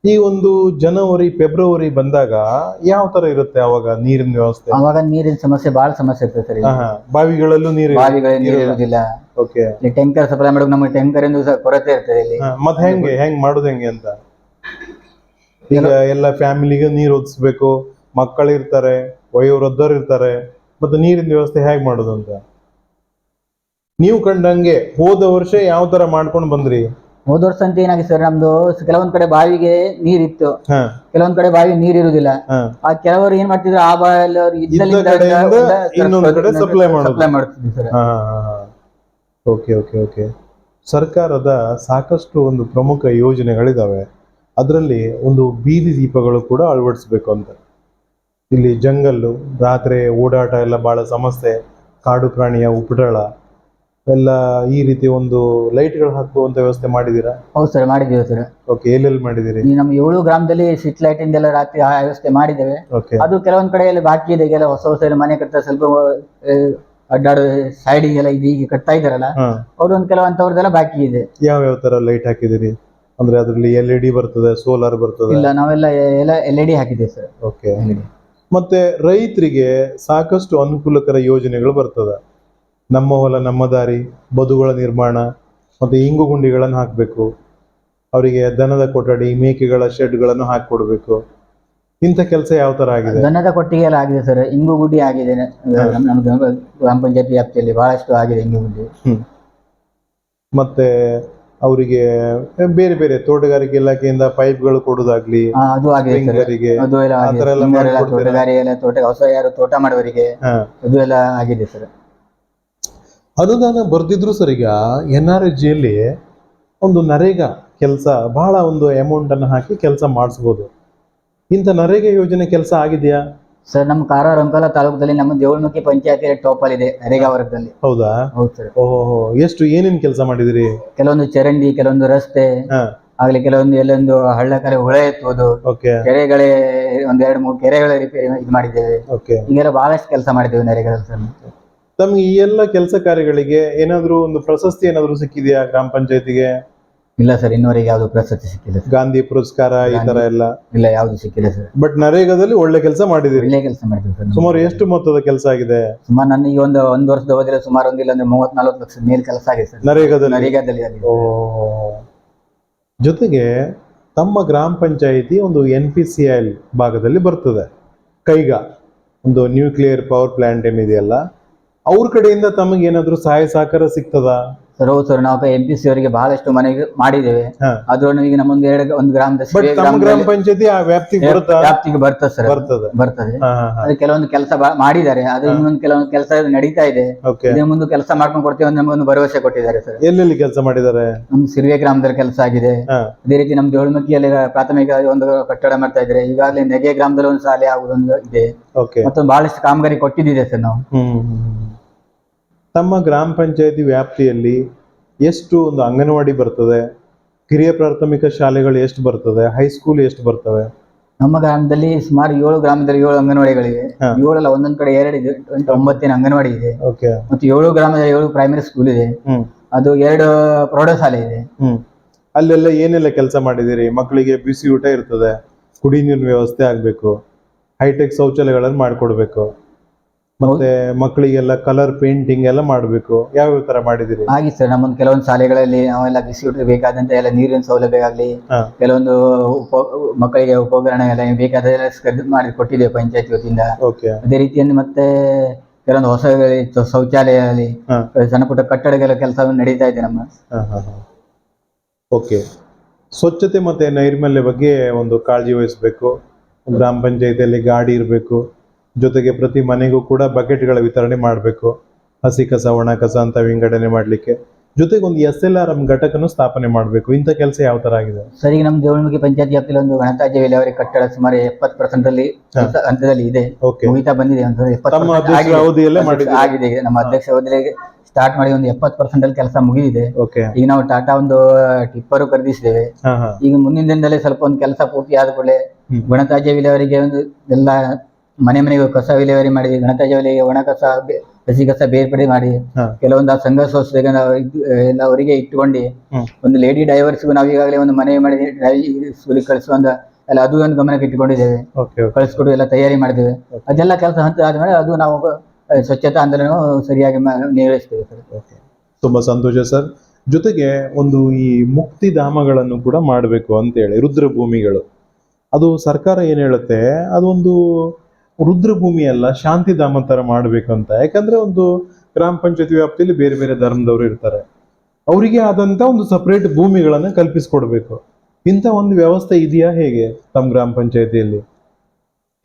ಈ ಒಂದು ಜನವರಿ ಫೆಬ್ರವರಿ ಬಂದಾಗ ಯಾವ ತರ ಇರುತ್ತೆ ಅವಾಗ ನೀರಿನ ವ್ಯವಸ್ಥೆ? ಅವಾಗ ನೀರಿನ ಸಮಸ್ಯೆ ಬಹಳ ಸಮಸ್ಯೆ ಇರ್ತದೆ ಸರ್. ಬಾವಿಗಳಲ್ಲೂ ನೀರು ಬಾವಿಗಳಿಗೆ ನೀರು ಇರುವುದಿಲ್ಲ. ಓಕೆ ಇಲ್ಲಿ ಟ್ಯಾಂಕರ್ ಸಪ್ಲೈ ಮಾಡೋಕೆ ನಮಗೆ ಟ್ಯಾಂಕರ್ ಎಂದು ಸಹ ಕೊರತೆ ಇರ್ತದೆ ಇಲ್ಲಿ. ಮತ್ತೆ ಹೆಂಗೆ ಹೆಂಗ್ ಮಾಡುದು ಹೆಂಗೆ ಅಂತ? ಈಗ ಎಲ್ಲ ಫ್ಯಾಮಿಲಿಗೆ ನೀರು ಒದಿಸ್ಬೇಕು ಮಕ್ಕಳು ಇರ್ತಾರೆ ವಯೋವೃದ್ಧರು ಇರ್ತಾರೆ ಮತ್ತೆ ನೀರಿನ ವ್ಯವಸ್ಥೆ ಹೇಗೆ ಮಾಡುದು ಅಂತ? ನೀವು ಕಂಡಂಗೆ ಹೋದ ವರ್ಷ ಯಾವ ತರ ಮಾಡ್ಕೊಂಡು ಬಂದ್ರಿ? ಹೋದ ವರ್ಷ ಅಂತ ಏನಾಗಿದೆ ಸರ್ ನಮ್ದು ಕೆಲವೊಂದ್ ಕಡೆ ಬಾವಿಗೆ ನೀರಿತ್ತು. ಕೆಲವೊಂದ್ ಕಡೆ ಬಾವಿ ನೀರ್ ಇರುದಿಲ್ಲ. ಆ ಕೆಲವರು ಏನ್ ಮಾಡ್ತಿದ್ರು? ಆ ಬಾವಿಯಲ್ಲಿ ಸಪ್ಲೈ ಮಾಡ್ತಿದ್ವಿ ಸರ್ ಓಕೆ ಓಕೆ ಓಕೆ ಸರ್ಕಾರದ ಸಾಕಷ್ಟು ಒಂದು ಪ್ರಮುಖ ಯೋಜನೆಗಳಿದಾವೆ. ಅದರಲ್ಲಿ ಒಂದು ಬೀದಿ ದೀಪಗಳು ಕೂಡ ಅಳವಡಿಸ್ಬೇಕು ಅಂತ. ಇಲ್ಲಿ ಜಂಗಲ್ಲು ರಾತ್ರಿ ಓಡಾಟ ಎಲ್ಲ ಬಹಳ ಸಮಸ್ಯೆ. ಕಾಡು ಪ್ರಾಣಿಯ ಉಪಟಳ ಎಲ್ಲ ಈ ರೀತಿ ಒಂದು ಲೈಟ್ಗಳು ಹಾಕುವಂತ ವ್ಯವಸ್ಥೆ ಮಾಡಿದೀರಾ ಹೌದು ಸರ್ ಮಾಡಿದ್ದೀವಿ ಸರ್. ಓಕೆ ಎಲ್ಲೆಲ್ಲಿ ಮಾಡಿದ್ದೀರಿ? ಈ ನಮ್ಮ ಏಳು ಗ್ರಾಮದಲ್ಲಿ ಸಿಟ್ ಲೈಟ್ ಇಂದೆಲ್ಲ ರಾತ್ರಿ ಆ ವ್ಯವಸ್ಥೆ ಮಾಡಿದ್ದೇವೆ. ಓಕೆ. ಅದು ಕೆಲವೊಂದ್ ಕಡೆ ಎಲ್ಲ ಬಾಕಿ ಇದೆ ಈಗೆಲ್ಲ ಹೊಸ ಹೊಸ ಎಲ್ಲ ಮನೆ ಕಟ್ಟ ಸ್ವಲ್ಪ ಆ, ಅಡ್ಡಾಡೋ ಸೈಡಿಗೆಲ್ಲ ಇದು ಈಗ ಕಟ್ತಾ ಇದಾರಲ್ಲ ಹಾ. ಅವ್ರು ಒಂದು ಕೆಲವಂತವ್ರದ್ದೆಲ್ಲ ಬಾಕಿ ಇದೆ. ಯಾವ ಯಾವ ತರ ಲೈಟ್ ಹಾಕಿದಿರಿ ಅಂದ್ರೆ ಅದರಲ್ಲಿ ಎಲ್ ಇ ಡಿ ಬರ್ತದೆ ಸೋಲಾರ್ ಬರ್ತದೆ. ಇಲ್ಲ ನಾವೆಲ್ಲ ಎಲ್ಲ ಎಲ್ ಇ ಡಿ ಹಾಕಿದ್ದೇವೆ ಸರ್. ಓಕೆ. ಮತ್ತೆ ರೈತರಿಗೆ ಸಾಕಷ್ಟು ಅನುಕೂಲಕರ ಯೋಜನೆಗಳು ಬರ್ತದೆ. ನಮ್ಮ ಹೊಲ ನಮ್ಮ ದಾರಿ ಬದುಗಳ ನಿರ್ಮಾಣ ಮತ್ತೆ ಇಂಗು ಗುಂಡಿಗಳನ್ನು ಹಾಕಬೇಕು. ಅವರಿಗೆ ದನದ ಕೊಠಡಿ ಮೇಕೆಗಳ ಶೆಡ್ಗಳನ್ನು ಹಾಕಿಕೊಡ್ಬೇಕು. ಇಂಥ ಕೆಲಸ ಯಾವ ತರ ಆಗಿದೆ? ದನದ ಕೊಟ್ಟಿಗೆ ಎಲ್ಲ ಆಗಿದೆ ಸರ್. ಇಂಗು ಗುಡ್ಡಿ ಆಗಿದೆ. ನಮ್ಮ ನಮ್ಮ ಗ್ರಾಮ ಪಂಚಾಯತ್ ವ್ಯಾಪ್ತಿಯಲ್ಲಿ ಬಹಳಷ್ಟು ಆಗಿದೆ ಇಂಗು ಹ್ಮ್. ಮತ್ತೆ ಅವರಿಗೆ ಬೇರೆ ಬೇರೆ ತೋಟಗಾರಿಕೆ ಇಲಾಖೆಯಿಂದ ಪೈಪ್ಗಳು ಕೊಡೋದಾಗ್ಲಿ ಅದು ಆಗಿದೆ ಸರ್. ಅದು ಎಲ್ಲ ಆ ಆಗಿದೆ. ಥರ ಎಲ್ಲ ಹಿಂಗಾರೆಲ್ಲ ಮಾಡ್ಕೊಡ್ತೀರಾ? ತೋಟಗಾರಿ ಎಲ್ಲ ತೋಟ ಹೊಸ ಯಾರು ತೋಟ ಮಾಡುವವರಿಗೆ ಅದು ಎಲ್ಲ ಆಗಿದೆ ಸರ್. ಅನುದಾನ ಬರ್ದಿದ್ರು ಸರಿಗ ಈಗ ಎನ್ ಆರ್ ಜಿಯಲ್ಲಿ ಒಂದು ನರೇಗಾ ಕೆಲಸ ಬಹಳ ಒಂದು ಅಮೌಂಟ್ ಅನ್ನು ಹಾಕಿ ಕೆಲಸ ಮಾಡಿಸ್ಬೋದು. ಇಂಥ ನರೇಗಾ ಯೋಜನೆ ಕೆಲಸ ಆಗಿದೆಯಾ? ಸರ್ ನಮ್ಮ ಕಾರವಾರ ಅಂಕೋಲ ತಾಲೂಕದಲ್ಲಿ ನಮ್ಮ ದೇವಳಮುಖಿ ಪಂಚಾಯತಿ ಟಾಪ್ ಅಲ್ಲಿ ಇದೆ ನರೇಗಾ ವರ್ಗದಲ್ಲಿ. ಹೌದಾ? ಹೌದು ಸರ್. ಓಹೋ ಎಷ್ಟು ಏನೇನ್ ಕೆಲಸ ಮಾಡಿದಿರಿ? ಕೆಲವೊಂದು ಚರಂಡಿ ಕೆಲವೊಂದು ರಸ್ತೆ ಆಗ್ಲಿ ಕೆಲವೊಂದು ಎಲ್ಲೊಂದು ಹಳ್ಳ ಕರೆ ಹೊಳೆ ಎತ್ತುವುದು ಕೆರೆಗಳೇ ಒಂದ್ ಎರಡು ಮೂರು ಕೆರೆಗಳ ರಿಪೇರಿ ಇದು ಮಾಡಿದ್ದೇವೆ. ಹೀಗೆಲ್ಲ ಬಹಳಷ್ಟು ಕೆಲಸ ಮಾಡಿದ್ದೇವೆ ನರೇಗಾ ಸರ್. ತಮ್ಗೆ ಈ ಎಲ್ಲ ಕೆಲಸ ಕಾರ್ಯಗಳಿಗೆ ಏನಾದರೂ ಒಂದು ಪ್ರಶಸ್ತಿ ಏನಾದರೂ ಸಿಕ್ಕಿದೆಯಾ ಗ್ರಾಮ ಪಂಚಾಯತಿಗೆ? ಇಲ್ಲ ಸರ್ ಇನ್ನೂವರೆಗೆ ಯಾವ್ದು ಪ್ರಶಸ್ತಿ ಸಿಕ್ಕಿಲ್ಲ ಸರ್. ಗಾಂಧಿ ಪುರಸ್ಕಾರ ಈ ತರ ಎಲ್ಲ? ಇಲ್ಲ ಯಾವ್ದು ಸಿಕ್ಕಿಲ್ಲ ಸರ್. ಬಟ್ ನರೇಗಾದಲ್ಲಿ ಒಳ್ಳೆ ಕೆಲಸ ಮಾಡಿದಿರಿ ಒಳ್ಳೆ ಕೆಲಸ ಮಾಡಿದ್ರು ಸರ್. ಸುಮಾರು ಎಷ್ಟು ಮೊತ್ತದ ಕೆಲಸ ಆಗಿದೆ? ಸುಮಾರು ನನ್ನ ಈ ಒಂದು ಒಂದು ವರ್ಷದ ಅವಧಿಯಲ್ಲಿ ಸುಮಾರು ಒಂದಿಲ್ಲ ಅಂದ್ರೆ ಮೂವತ್ ನಲ್ವತ್ತು ಲಕ್ಷ ಮೇಲೆ ಕೆಲಸ ಆಗಿದೆ ಸರ್. ನರೇಗಾದಲ್ಲಿ? ನರೇಗಾದಲ್ಲಿ ಆಗಿದೆ. ಓ. ಜೊತೆಗೆ ತಮ್ಮ ಗ್ರಾಮ ಪಂಚಾಯಿತಿ ಒಂದು ಎನ್ ಪಿ ಸಿ ಎಲ್ ಭಾಗದಲ್ಲಿ ಬರ್ತದೆ. ಕೈಗ ಒಂದು ನ್ಯೂಕ್ಲಿಯರ್ ಪವರ್ ಪ್ಲಾಂಟ್ ಏನಿದೆಯಲ್ಲ ಅವ್ರ ಕಡೆಯಿಂದ ತಮಗೆ ಏನಾದ್ರು ಸಹಾಯ ಸಹಕಾರ ಸಿಗ್ತದ? ಸರ್ ಹೌದು ಸರ್ ನಾವು ಎಂ ಪಿ ಸಿ ಅವರಿಗೆ ಬಹಳಷ್ಟು ಮನೆಗೆ ಮಾಡಿದ್ದೇವೆ. ಹಾ. ಅದನ್ನು ಈಗ ನಮ್ಮೊಂದು ಎರಡು ಒಂದು ಗ್ರಾಮದ ಬಟ್ ಸಿರಿಯ ತಮ್ಮ ಗ್ರಾಮ ಗ್ರಾಮದಲ್ಲಿ ಪಂಚಾಯತಿ ಆ ವ್ಯಾಪ್ತಿಗೆ ಬರುತ್ತಾ? ವ್ಯಾಪ್ತಿಗೆ ಬರ್ತದೆ ಸರ್ ಬರ್ತದೆ. ಬರ್ತದೆ. ಹಾ ಹಾ ಹಾ. ಅದು ಕೆಲವೊಂದು ಕೆಲಸ ಮಾಡಿದ್ದಾರೆ. ಅದು ಇನ್ನೊಂದು ಕೆಲವೊಂದು ಕೆಲಸ ನಡೀತಾ ಇದೆ. ಓಕೆ ಇದೇ ಮುಂದೆ ಕೆಲಸ ಮಾಡ್ಕೊಂಡು ಕೊಡ್ತೀವಿ ಅಂತ ನಮಗೊಂದು ಭರವಸೆ ಕೊಟ್ಟಿದ್ದಾರೆ ಸರ್ ಎಲ್ಲೆಲ್ಲಿ ಕೆಲಸ ಮಾಡಿದ್ದಾರೆ? ನಮ್ಮ ಸಿರಿವೆ ಗ್ರಾಮದಲ್ಲಿ ಕೆಲಸ ಆಗಿದೆ. ಹಾ. ಅದೇ ರೀತಿ ನಮ್ಮ ದೇವಳಮಕ್ಕಿಯಲ್ಲಿ ಪ್ರಾಥಮಿಕ ಒಂದು ಕಟ್ಟಡ ಮಾಡ್ತಾ ಇದ್ದಾರೆ. ಈಗಾಗಲೇ ನೆಗೆ ಗ್ರಾಮದಲ್ಲಿ ಒಂದು ಶಾಲೆ ಆಗುದೊಂದು ಇದೆ. ಓಕೆ ಮತ್ತೊಂದು ಬಹಳಷ್ಟು ಕಾಮಗಾರಿ ಕೊಟ್ಟಿದ್ದಿದೆ ಸರ್ ನಾವು. ಹ್ಮ್ ಹ್ಮ್, ಹ್ಮ್. ತಮ್ಮ ಗ್ರಾಮ ಪಂಚಾಯತಿ ವ್ಯಾಪ್ತಿಯಲ್ಲಿ ಎಷ್ಟು ಒಂದು ಅಂಗನವಾಡಿ ಬರ್ತದೆ? ಕಿರಿಯ ಪ್ರಾಥಮಿಕ ಶಾಲೆಗಳು ಎಷ್ಟು ಬರ್ತದೆ? ಹೈಸ್ಕೂಲ್ ಎಷ್ಟು ಬರ್ತವೆ? ನಮ್ಮ ಗ್ರಾಮದಲ್ಲಿ ಸುಮಾರು ಏಳು ಗ್ರಾಮದಲ್ಲಿ ಏಳು ಅಂಗನವಾಡಿಗಳಿವೆ. ಏಳಲ್ಲ ಒಂದೊಂದ್ ಕಡೆ ಎರಡು ಇದೆ. ಒಂಬತ್ತಿನ ಅಂಗನವಾಡಿ ಇದೆ. ಓಕೆ. ಮತ್ತು ಏಳು ಗ್ರಾಮದಲ್ಲಿ ಏಳು ಪ್ರೈಮರಿ ಸ್ಕೂಲ್ ಇದೆ. ಅದು ಎರಡು ಪ್ರೌಢಶಾಲೆ ಇದೆ. ಅಲ್ಲೆಲ್ಲ ಏನೆಲ್ಲ ಕೆಲಸ ಮಾಡಿದಿರಿ? ಮಕ್ಕಳಿಗೆ ಬಿಸಿ ಊಟ ಇರ್ತದೆ. ಕುಡಿ ನೀರಿನ ವ್ಯವಸ್ಥೆ ಆಗ್ಬೇಕು. ಹೈಟೆಕ್ ಶೌಚಾಲಯಗಳನ್ನು ಮಾಡ್ಕೊಡ್ಬೇಕು. ಮತ್ತೆ ಮಕ್ಕಳಿಗೆಲ್ಲ ಕಲರ್ ಪೇಂಟಿಂಗ್ ಎಲ್ಲ ಮಾಡ್ಬೇಕು. ಯಾವ ತರ ಮಾಡಿದಿರಿ? ಆಗಿತ್ತು ಸರ್ ನಮ್ಮೊಂದು ಕೆಲವೊಂದು ಶಾಲೆಗಳಲ್ಲಿ ನಾವೆಲ್ಲ ಬಿಸಿ ಊಟ ಬೇಕಾದಂತ ಎಲ್ಲ ನೀರಿನ ಸೌಲಭ್ಯ ಆಗಲಿ ಕೆಲವೊಂದು ಉಪ ಮಕ್ಕಳಿಗೆ ಉಪಕರಣ ಎಲ್ಲ ಬೇಕಾದ ಮಾಡಿ ಕೊಟ್ಟಿದೆ ಪಂಚಾಯತ್ ವತಿಯಿಂದ. ಅದೇ ರೀತಿಯಲ್ಲಿ ಮತ್ತೆ ಕೆಲವೊಂದು ಹೊಸ ಶೌಚಾಲಯ ಸಣ್ಣ ಪುಟ್ಟ ಕಟ್ಟಡಗಳ ಕೆಲಸ ನಡೀತಾ ಇದೆ ನಮ್ಮ. ಓಕೆ ಸ್ವಚ್ಛತೆ ಮತ್ತೆ ನೈರ್ಮಲ್ಯ ಬಗ್ಗೆ ಒಂದು ಕಾಳಜಿ ವಹಿಸಬೇಕು. ಗ್ರಾಮ ಪಂಚಾಯತಿಯಲ್ಲಿ ಗಾಡಿ ಇರಬೇಕು. ಜೊತೆಗೆ ಪ್ರತಿ ಮನೆಗೂ ಕೂಡ ಬಕೆಟ್ಗಳ ವಿತರಣೆ ಮಾಡಬೇಕು. ಹಸಿ ಕಸ ಒಣ ಕಸ ಅಂತ ವಿಂಗಡಣೆ ಮಾಡಲಿಕ್ಕೆ. ಜೊತೆಗೆ ಒಂದು ಎಸ್ ಎಲ್ ಆರ್ ಎಂ ಘಟಕನು ಸ್ಥಾಪನೆ ಮಾಡಬೇಕು. ಇಂಥ ಕೆಲಸ ಯಾವ ತರ ಆಗಿದೆ? ಸರ್ ಈಗ ನಮ್ಮ ದೇವಳಮುಖಿ ಪಂಚಾಯತ್ ವ್ಯಾಪ್ತಿಯಲ್ಲಿ ಒಂದು ಗಣತಾಜ್ಯ ವಿಲೇವಾರಿ ಕಟ್ಟಡ ಸುಮಾರು ಎಪ್ಪತ್ ಪರ್ಸೆಂಟ್ ಅಲ್ಲಿ ಹಂತದಲ್ಲಿ ಇದೆ. ಮುಗಿತಾ ಬಂದಿದೆ. ಆಗಿದೆ. ನಮ್ಮ ಅಧ್ಯಕ್ಷ ಅವಧಿಯಲ್ಲಿ ಸ್ಟಾರ್ಟ್ ಮಾಡಿ ಒಂದು ಎಪ್ಪತ್ತು ಪರ್ಸೆಂಟ್ ಅಲ್ಲಿ ಕೆಲಸ ಮುಗಿದಿದೆ. ಈಗ ನಾವು ಟಾಟಾ ಒಂದು ಟಿಪ್ಪರ್ ಖರೀದಿಸಿದ್ದೇವೆ. ಈಗ ಮುಂದಿನ ದಿನದಲ್ಲಿ ಸ್ವಲ್ಪ ಒಂದು ಕೆಲಸ ಪೂರ್ತಿ ಆದ ಕೂಡಲೇ ಗಣತಾಜ್ಯ ವಿಲೇವಾರಿಗೆ ಒಂದು ಎಲ್ಲ ಮನೆ ಮನೆಗೆ ಕಸ ವಿಲೇವಾರಿ ಮಾಡಿ ಗಣತಾಜ ವಲಯ ಒಣ ಕಸ ಬೆ- ಹಸಿ ಕಸ ಬೇರ್ಪಡೆ ಮಾಡಿ ಹಾ. ಕೆಲವೊಂದು ಆ ಸಂಘ ಸಂಸ್ಥೆಗೆ ನಾವು ಇದ್- ಎಲ್ಲ ಅವರಿಗೆ ಇಟ್ಟುಕೊಂಡು ಹ್ಮ್. ಒಂದು ಲೇಡಿ ಡೈವರ್ಸ್ಗೂ ನಾವು ಈಗಾಗಲೇ ಒಂದು ಮನೆ ಮಾಡಿ ಡ್ರೈವಿಂಗ್ ಸ್ಕೂಲಿಗೆ ಕಳಿಸುವ ಅಲ್ಲ ಎಲ್ಲ ಅದು ಒಂದು ಗಮನಕ್ಕೆ ಇಟ್ಟುಕೊಂಡಿದ್ದೇವೆ. Okay okay. ಕಳಿಸ್ಕೊಡು ಎಲ್ಲ ತಯಾರಿ ಮಾಡಿದ್ದೇವೆ. ಅದೆಲ್ಲ ಕೆಲಸ ಹಂತ ಆದ್ಮೇಲೆ ಅದು ನಾವು ಆ, ಸ್ವಚ್ಛತಾ ಆಂದೋಲನ ಸರಿಯಾಗಿ ಮ- ನಿರ್ವಹಿಸ್ತೇವೆ ಸರ್. ಓಕೆ. ತುಂಬಾ ಸಂತೋಷ ಸರ್. ಜೊತೆಗೆ ಒಂದು ಈ ಮುಕ್ತಿಧಾಮಗಳನ್ನು ಕೂಡ ಮಾಡಬೇಕು ಅಂತೇಳಿ ರುದ್ರಭೂಮಿಗಳು. ಅದು ಸರ್ಕಾರ ಏನ್ ಹೇಳುತ್ತೆ ಅದೊಂದು ರುದ್ರಭೂಮಿ ಅಲ್ಲ ಶಾಂತಿಧಾಮ ತರ ಮಾಡಬೇಕು ಅಂತ ಯಾಕಂದ್ರೆ ಒಂದು ಗ್ರಾಮ ಪಂಚಾಯತಿ ವ್ಯಾಪ್ತಿಯಲ್ಲಿ ಬೇರೆ ಬೇರೆ ಧರ್ಮದವರು ಇರ್ತಾರೆ. ಅವರಿಗೆ ಆದಂತ ಒಂದು ಸಪರೇಟ್ ಭೂಮಿಗಳನ್ನ ಕಲ್ಪಿಸ್ಕೊಡ್ಬೇಕು. ಇಂಥ ಒಂದು ವ್ಯವಸ್ಥೆ ಇದೆಯಾ ಹೇಗೆ ತಮ್ಮ ಗ್ರಾಮ ಪಂಚಾಯತಿಯಲ್ಲಿ?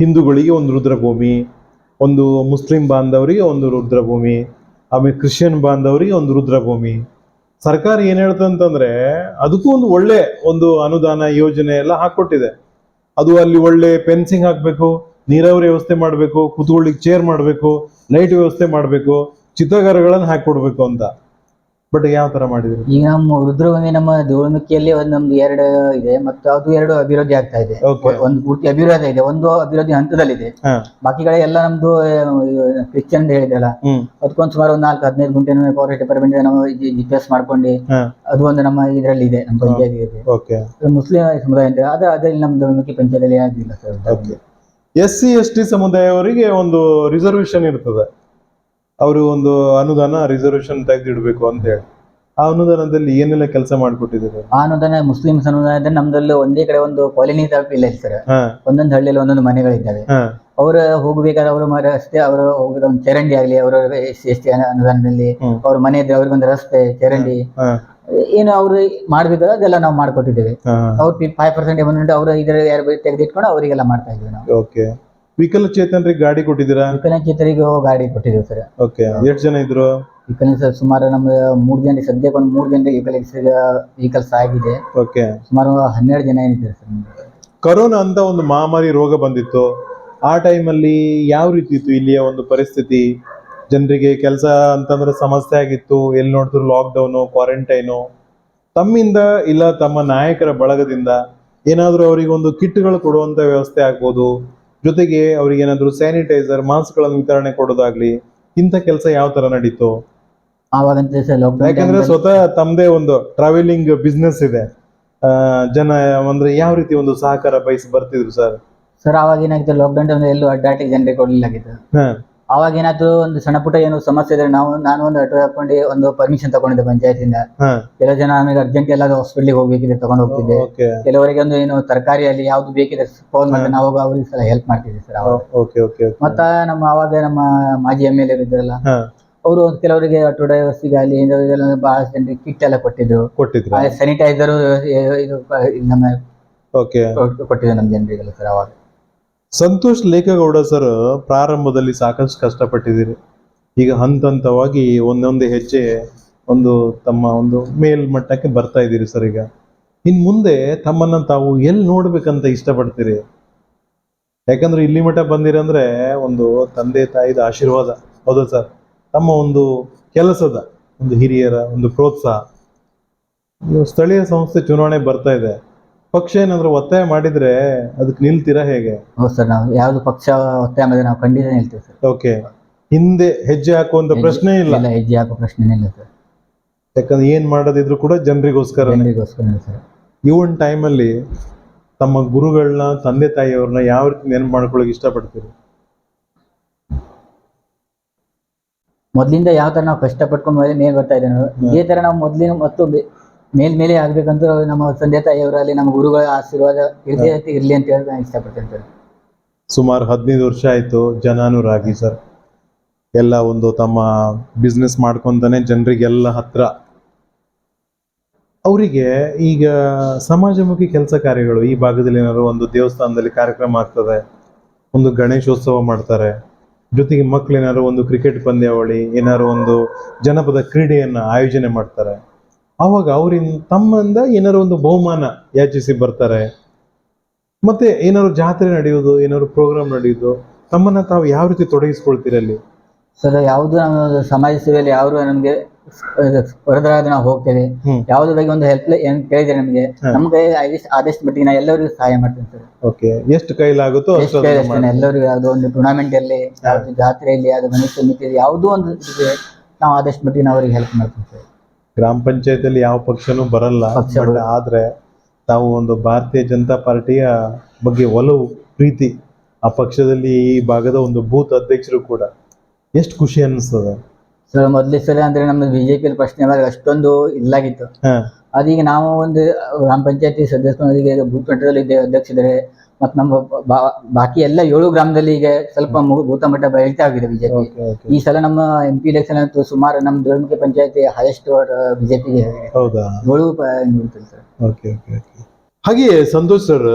ಹಿಂದೂಗಳಿಗೆ ಒಂದು ರುದ್ರಭೂಮಿ, ಒಂದು ಮುಸ್ಲಿಂ ಬಾಂಧವರಿಗೆ ಒಂದು ರುದ್ರಭೂಮಿ, ಆಮೇಲೆ ಕ್ರಿಶ್ಚಿಯನ್ ಬಾಂಧವರಿಗೆ ಒಂದು ರುದ್ರಭೂಮಿ. ಸರ್ಕಾರ ಏನ್ ಹೇಳ್ತಂತಂದ್ರೆ ಅದಕ್ಕೂ ಒಂದು ಒಳ್ಳೆ ಒಂದು ಅನುದಾನ ಯೋಜನೆ ಎಲ್ಲ ಹಾಕೊಟ್ಟಿದೆ. ಅದು ಅಲ್ಲಿ ಒಳ್ಳೆ ಫೆನ್ಸಿಂಗ್ ಹಾಕ್ಬೇಕು ನೀರಾವರಿ ವ್ಯವಸ್ಥೆ ಮಾಡಬೇಕು ಕೂತ್ಕೊಳ್ಳಿಕ್ಕೆ ಚೇರ್ ಮಾಡಬೇಕು ಲೈಟ್ ವ್ಯವಸ್ಥೆ ಮಾಡಬೇಕು ಚಿತ್ರಗಾರಗಳನ್ನು ಹಾಕಿಕೊಡ್ಬೇಕು ಅಂತ. ಬಟ್ ಯಾವ ತರ ಮಾಡಿದ್ರು? ಈಗ ನಮ್ಮ ರುದ್ರಭೂಮಿ ನಮ್ಮ ಧೂಳುಮಿಕ್ಕಿಯಲ್ಲಿ ಒಂದು ನಮ್ದು ಎರಡು ಇದೆ ಮತ್ತು ಅದು ಎರಡು ಅಭಿವೃದ್ಧಿ ಆಗ್ತಾ ಇದೆ. ಒಂದು ಪೂರ್ತಿ ಅಭಿವೃದ್ಧಿ ಇದೆ ಒಂದು ಅಭಿವೃದ್ಧಿ ಹಂತದಲ್ಲಿದೆ. ಬಾಕಿಗಳೇ ಬಾಕಿಗಳೆ ಎಲ್ಲ ನಮ್ದು ಕ್ರಿಶ್ಚಿಯನ್ ಹೇಳಿದೆಲ್ಲ ಅದಕ್ಕೊಂದು ಸುಮಾರು ಒಂದು ನಾಲ್ಕು ಹದಿನೈದು ಗುಂಟೆ ಫಾರೆಸ್ಟ್ ಡಿಪಾರ್ಟ್ಮೆಂಟ್ ನಾವು ಜಿ ಪಿ ಮಾಡ್ಕೊಂಡು ಅದು ಒಂದು ನಮ್ಮ ಇದರಲ್ಲಿ ಇದೆ ನಮ್ಮ ಪಂಚಾಯತ್ ಮುಸ್ಲಿಂ ಸಮುದಾಯ ಅಂತ ಅದ ಅದ್ರಲ್ಲಿ ನಮ್ದು ಮುಖ್ಯ ಪಂಚಾಯತಿಯಲ್ಲಿ ಆಗಿಲ್ಲ sir. S C S T ಸಮುದಾಯವರಿಗೆ ಒಂದು ರಿಸರ್ವೇಶನ್ ಇರ್ತದೆ. ಅವರು ಒಂದು ಅನುದಾನ ರಿಸರ್ವೇಶನ್ ತೆಗೆದಿಡಬೇಕು ಅಂತ ಹೇಳಿ. ಆ ಅನುದಾನದಲ್ಲಿ ಏನೆಲ್ಲ ಕೆಲಸ ಮಾಡಿಕೊಟ್ಟಿದ್ದಾರೆ? ಆ ಅನುದಾನ ಮುಸ್ಲಿಂ ಸಮುದಾಯದಲ್ಲಿ ನಮ್ದಲ್ಲಿ ಒಂದೇ ಕಡೆ ಒಂದು ಕಾಲೋನಿ ತಲುಪಿ ಇಲ್ಲ ಸರ್ ಒಂದೊಂದು ಹಳ್ಳಿಯಲ್ಲಿ ಒಂದೊಂದು ಮನೆಗಳಿದ್ದಾವೆ. ಅವರು ಹೋಗಬೇಕಾದ್ರೆ ಅವರು ರಸ್ತೆ ಅವರು ಹೋಗಿರೋ ಒಂದು ಚರಂಡಿ ಆಗಲಿ ಅವರ ಎಸ್ ಟಿ ಅನುದಾನದಲ್ಲಿ. ಅವ್ರ ಮನೆ ಇದ್ರೆ ಅವ್ರಿಗೊಂದು ರಸ್ತೆ ಚರಂಡಿ. ಏನು ಅವರು ಮಾಡ್ಬೇಕಾದ್ರೆ ಅದೆಲ್ಲ ನಾವು ಮಾಡ್ಕೊಟ್ಟಿದ್ದೇವೆ. ಅವ್ರು ಫೈವ್ ಪರ್ಸೆಂಟ್ ಅಮೌಂಟ್ ಅವರು ಇದರ ಯಾರು ತೆಗೆದಿಟ್ಕೊಂಡು ಅವರಿಗೆಲ್ಲ ಮಾಡ್ತಾ ಇದ್ವಿ ನಾವು. ಓಕೆ. ವಿಕಲಚೇತನರಿಗೆ ಗಾಡಿ ಕೊಟ್ಟಿದ್ದೀರಾ? ವಿಕಲಚೇತರಿಗೆ ಗಾಡಿ ಕೊಟ್ಟಿದ್ದೀವಿ ಸರ್. ಓಕೆ. ಎಷ್ಟು ಜನ ಇದ್ರು? ವಿಕಲ ಸರ್ ಸುಮಾರು ನಮ್ಮ ಮೂರು ಜನ ಸದ್ಯಕ್ಕೆ ಒಂದು ಮೂರು ಜನರಿಗೆ ವಿಕಲ ವೆಹಿಕಲ್ಸ್ ಆಗಿದೆ. ಓಕೆ. ಸುಮಾರು ಹನ್ನೆರಡು ಜನ ಏನಿದ್ದಾರೆ ಸರ್. ಕರೋನಾ ಅಂತ ಒಂದು ಮಹಾಮಾರಿ ರೋಗ ಬಂದಿತ್ತು. ಆ ಟೈಮಲ್ಲಿ ಯಾವ ರೀತಿ ಇತ್ತು ಇಲ್ಲಿಯ ಒಂದು ಪರಿಸ್ಥಿತಿ? ಜನರಿಗೆ ಕೆಲಸ ಅಂತಂದ್ರೆ ಸಮಸ್ಯೆ ಆಗಿತ್ತು. ಎಲ್ಲಿ ನೋಡಿದ್ರು ಲಾಕ್ಡೌನು ಕ್ವಾರಂಟೈನು ತಮ್ಮಿಂದ ಇಲ್ಲ ತಮ್ಮ ನಾಯಕರ ಬಳಗದಿಂದ ಏನಾದರೂ ಅವರಿಗೆ ಒಂದು ಕಿಟ್ಗಳು ಕೊಡುವಂತ ವ್ಯವಸ್ಥೆ ಆಗ್ಬೋದು. ಜೊತೆಗೆ ಅವ್ರಿಗೆ ಏನಾದರೂ ಸ್ಯಾನಿಟೈಸರ್ ಮಾಸ್ಕ್ಗಳನ್ನು ವಿತರಣೆ ಕೊಡೋದಾಗ್ಲಿ ಇಂಥ ಕೆಲಸ ಯಾವ ತರ ನಡೀತು? ಯಾಕಂದ್ರೆ ಸ್ವತಃ ತಮ್ಮದೇ ಒಂದು ಟ್ರಾವೆಲಿಂಗ್ ಬಿಸ್ನೆಸ್ ಇದೆ. ಜನ ಅಂದ್ರೆ ಯಾವ ರೀತಿ ಒಂದು ಸಹಕಾರ ಬಯಸಿ ಬರ್ತಿದ್ರು ಸರ್? ಸರ್ ಅವಾಗ ಏನಾಗಿತ್ತು? ಲಾಕ್ಡೌನ್ ಎಲ್ಲೂ ಅಡ್ಡಾಟಿಗೆ ಜನರಿಗೆ ಕೊಡಲಿಲ್ಲಾಗಿತ್ತು ಅವಾಗ ಏನಾದ್ರು ಒಂದು ಸಣ್ಣ ಪುಟ್ಟ ಏನು ಸಮಸ್ಯೆ ಇದ್ರೆ ನಾವು ನಾನು ಒಂದು ಆಟೋ ಹಾಕೊಂಡು ಒಂದು ಪರ್ಮಿಷನ್ ತಗೊಂಡಿದ್ದೆ ಪಂಚಾಯತಿಂದ ಕೆಲವು ಜನ ಆಮೇಲೆ ಅರ್ಜೆಂಟ್ ಎಲ್ಲಾದ್ರೂ ಹಾಸ್ಪಿಟ್ಲಿಗೆ ಹೋಗ್ಬೇಕಿದ್ರೆ ತಗೊಂಡು ಹೋಗ್ತಿದ್ದೆ. ಕೆಲವರಿಗೆ ಒಂದು ಏನು ತರಕಾರಿ ಅಲ್ಲಿ ಯಾವ್ದು ಬೇಕಿದೆ ಫೋನ್ ಮಾಡಿ ನಾವು ಅವ್ರಿಗೆ ಸಲ ಹೆಲ್ಪ್ ಮಾಡ್ತಿದ್ದೆ ಸರ್ ಅವಾಗ. ಮತ್ತ ನಮ್ಮ ಅವಾಗ ನಮ್ಮ ಮಾಜಿ ಎಂ ಎಲ್ ಎ ಇದ್ರಲ್ಲ ಅವರು ಕೆಲವರಿಗೆ ಆಟೋ ಡ್ರೈವರ್ಸ್ ಅಲ್ಲಿ ಬಹಳ ಜನರಿಗೆ ಕಿಟ್ ಎಲ್ಲ ಕೊಟ್ಟಿದ್ರು. ಕೊಟ್ಟಿದ್ರ. ಸ್ಯಾನಿಟೈಸರ್ ಇದು ನಮ್ಮ ಕೊಟ್ಟಿದ್ರು ನಮ್ಮ ಜನರಿಗೆಲ್ಲ ಸರ್ ಅವಾಗ. ಸಂತೋಷ್ ಲೇಖಗೌಡ ಸರ್ ಪ್ರಾರಂಭದಲ್ಲಿ ಸಾಕಷ್ಟು ಕಷ್ಟಪಟ್ಟಿದ್ದೀರಿ. ಈಗ ಹಂತ ಹಂತವಾಗಿ ಒಂದೊಂದೇ ಹೆಜ್ಜೆ ಒಂದು ತಮ್ಮ ಒಂದು ಮೇಲ್ಮಟ್ಟಕ್ಕೆ ಬರ್ತಾ ಇದ್ದೀರಿ ಸರ್ ಈಗ. ಇನ್ ಮುಂದೆ ತಮ್ಮನ್ನ ತಾವು ಎಲ್ಲಿ ನೋಡ್ಬೇಕಂತ ಇಷ್ಟಪಡ್ತೀರಿ? ಯಾಕಂದ್ರೆ ಇಲ್ಲಿ ಮಟ್ಟ ಬಂದಿರಂದ್ರೆ ಒಂದು ತಂದೆ ತಾಯಿದ ಆಶೀರ್ವಾದ. ಹೌದಾ ಸರ್? ತಮ್ಮ ಒಂದು ಕೆಲಸದ, ಒಂದು ಹಿರಿಯರ ಒಂದು ಪ್ರೋತ್ಸಾಹ. ಇನ್ನು ಸ್ಥಳೀಯ ಸಂಸ್ಥೆ ಚುನಾವಣೆ ಬರ್ತಾ ಇದೆ. ಪಕ್ಷ ಏನಾದ್ರು ಒತ್ತಾಯ ಮಾಡಿದ್ರೆ ಅದಕ್ಕೆ ನಿಲ್ತೀರಾ ಹೇಗೆ? ಹೌದು ಸರ್ ನಾವು ಯಾವ್ದು ಪಕ್ಷ ಒತ್ತಾಯ ಮಾಡಿದ್ರೆ ನಾವು ಖಂಡಿತ ನಿಲ್ತೀವಿ ಸರ್. ಓಕೆ. ಹಿಂದೆ ಹೆಜ್ಜೆ ಹಾಕುವಂತ ಪ್ರಶ್ನೆ ಇಲ್ಲ. ಇಲ್ಲ ಹೆಜ್ಜೆ ಹಾಕೋ ಪ್ರಶ್ನೆ ಇಲ್ಲ ಸರ್. ಯಾಕಂದ್ರೆ ಏನ್ ಮಾಡೋದಿದ್ರು ಕೂಡ ಜನರಿಗೋಸ್ಕರ. ಜನರಿಗೋಸ್ಕರ ಸರ್. ಈ ಒಂದು ಟೈಮಲ್ಲಿ ತಮ್ಮ ಗುರುಗಳನ್ನ ತಂದೆ ತಾಯಿಯವ್ರನ್ನ ಯಾವ ರೀತಿ ನೆನಪು ಮಾಡ್ಕೊಳಕ್ ಇಷ್ಟಪಡ್ತೀರಿ? ಮೊದ್ಲಿಂದ ಯಾವ ತರ ನಾವು ಕಷ್ಟಪಟ್ಕೊಂಡು ಮೇಲೆ ಮೇಲೆ ಬರ್ತಾ ಇದ್ದೇವೆ. ಇದೇ ತರ ನಾವು ಮೊದ್ಲಿನ ಮತ್ತು ಮೇಲ್ ಮೇಲೆ ಆಗ್ಬೇಕಂತ ನಮ್ಮ ತಂದೆ ತಾಯಿಯವರಲ್ಲಿ ನಮ್ಮ ಗುರುಗಳ ಆಶೀರ್ವಾದ ಇರ್ಲಿ ಇರ್ಲಿ ಅಂತ ಹೇಳಿ ನಾನು ಇಷ್ಟಪಡ್ತೇನೆ ಸರ್. ಸುಮಾರು ಹದಿನೈದು ವರ್ಷ ಆಯ್ತು ಜನಾನುರಾಗಿ ಸರ್. ಎಲ್ಲ ಒಂದು ತಮ್ಮ ಬಿಸ್ನೆಸ್ ಮಾಡ್ಕೊಂತಾನೆ ಜನರಿಗೆಲ್ಲ ಹತ್ರ. ಅವರಿಗೆ ಈಗ ಸಮಾಜಮುಖಿ ಕೆಲಸ ಕಾರ್ಯಗಳು ಈ ಭಾಗದಲ್ಲಿ ಏನಾದ್ರು ಒಂದು ದೇವಸ್ಥಾನದಲ್ಲಿ ಕಾರ್ಯಕ್ರಮ ಆಗ್ತದೆ, ಒಂದು ಗಣೇಶೋತ್ಸವ ಮಾಡ್ತಾರೆ, ಜೊತೆಗೆ ಮಕ್ಳು ಏನಾದ್ರು ಒಂದು ಕ್ರಿಕೆಟ್ ಪಂದ್ಯಾವಳಿ, ಏನಾದ್ರು ಒಂದು ಜನಪದ ಕ್ರೀಡೆಯನ್ನ ಆಯೋಜನೆ ಮಾಡ್ತಾರೆ. ಅವಾಗ ಅವರಿಂದ ತಮ್ಮಿಂದ ಏನಾದ್ರು ಒಂದು ಬಹುಮಾನ ಯಾಚಿಸಿ ಬರ್ತಾರೆ. ಮತ್ತೆ ಏನಾದ್ರು ಜಾತ್ರೆ ನಡೆಯೋದು ಏನಾದ್ರು ಪ್ರೋಗ್ರಾಮ್ ನಡೆಯೋದು ತಮ್ಮನ್ನ ತಾವು ಯಾವ ರೀತಿ ತೊಡಗಿಸ್ಕೊಳ್ತೀರಲ್ಲಿ ಸರ್ ಯಾವುದು ನಮ್ಮ ಸಮಾಜ ಸೇವೆಯಲ್ಲಿ ಯಾರು ನಮಗೆ ಸ್ಪರ್ಧಾಗ ನಾವು ಹೋಗ್ತೇವೆ. ಯಾವುದ್ರ ಬಗ್ಗೆ ಒಂದು ಹೆಲ್ಪ್ ಏನ್ ಕೇಳಿದ್ರೆ ನಮಗೆ. ನಮ್ಗೆ ಆದಷ್ಟು ಮಟ್ಟಿಗೆ ನಾ ಎಲ್ಲರಿಗೂ ಸಹಾಯ ಮಾಡ್ತೇನೆ ಸರ್. ಓಕೆ ಎಷ್ಟು ಕೈಲಾಗುತ್ತೋ ಎಲ್ಲರಿಗೂ ಯಾವುದೋ ಒಂದು ಟೂರ್ನಾಮೆಂಟ್ ಅಲ್ಲಿ ಜಾತ್ರೆಯಲ್ಲಿ ಯಾವ್ದು ಮನುಷ್ಯ ಸಮಿತಿಯಲ್ಲಿ ಯಾವುದೋ ಒಂದು ನಾವು ಆದಷ್ಟು ಮಟ್ಟಿಗೆ ನಾವು ಅವ್ರಿಗೆ ಹೆಲ್ಪ್ ಮಾಡ್ತೀವಿ ಸರ್. ಗ್ರಾಮ ಪಂಚಾಯತಿಯಲ್ಲಿ ಯಾವ ಪಕ್ಷನೂ ಬರಲ್ಲ. ಬಟ್ ಆದ್ರೆ ತಾವು ಒಂದು ಭಾರತೀಯ ಜನತಾ ಪಾರ್ಟಿಯ ಬಗ್ಗೆ ಒಲವು ಪ್ರೀತಿ ಆ ಪಕ್ಷದಲ್ಲಿ ಈ ಭಾಗದ ಒಂದು ಬೂತ್ ಅಧ್ಯಕ್ಷರು ಕೂಡ ಎಷ್ಟು ಖುಷಿ ಅನ್ನಿಸ್ತದೆ. ಸರ್ ಮೊದಲೇ ಸಲ ಅಂದ್ರೆ ನಮ್ಮ ಬಿಜೆಪಿ ಪ್ರಶ್ನೆ ಅವಾಗ ಅಷ್ಟೊಂದು ಇಲ್ಲಾಗಿತ್ತು ಅದೀಗ ನಾವು ಒಂದು ಗ್ರಾಮ ಪಂಚಾಯತಿ ಸದಸ್ಯರಿಗೆ ಬೂತ್ ಮಟ್ಟದಲ್ಲಿ ಅಧ್ಯಕ್ಷ ಅಧ್ಯಕ್ಷರಿದ್ದಾರೆ. ಮತ್ತು ನಮ್ಮ ಬಾಕಿ ಎಲ್ಲ ಏಳು ಗ್ರಾಮದಲ್ಲಿ ಈಗ ಸ್ವಲ್ಪ ಮು- ಬೂತ ಮಟ್ಟ ಬೆಳೀತಾ ಆಗಿದೆ ಬಿಜೆಪಿ. ಈ ಸಲ ನಮ್ಮ ಎಂ ಪಿ ಎಲೆಕ್ಷನ್ ಅಂತೂ ಸುಮಾರು ನಮ್ಮ ದೇವಮುಖಿ ಪಂಚಾಯತಿ ಹೈಯೆಸ್ಟ್ ಬಿಜೆಪಿಗೆ ಹೌದಾ? ಏಳು ಸರ್ ಓಕೆ ಓಕೆ ಹಾಗೆಯೇ ಸಂತೋಷ್ ಸರ್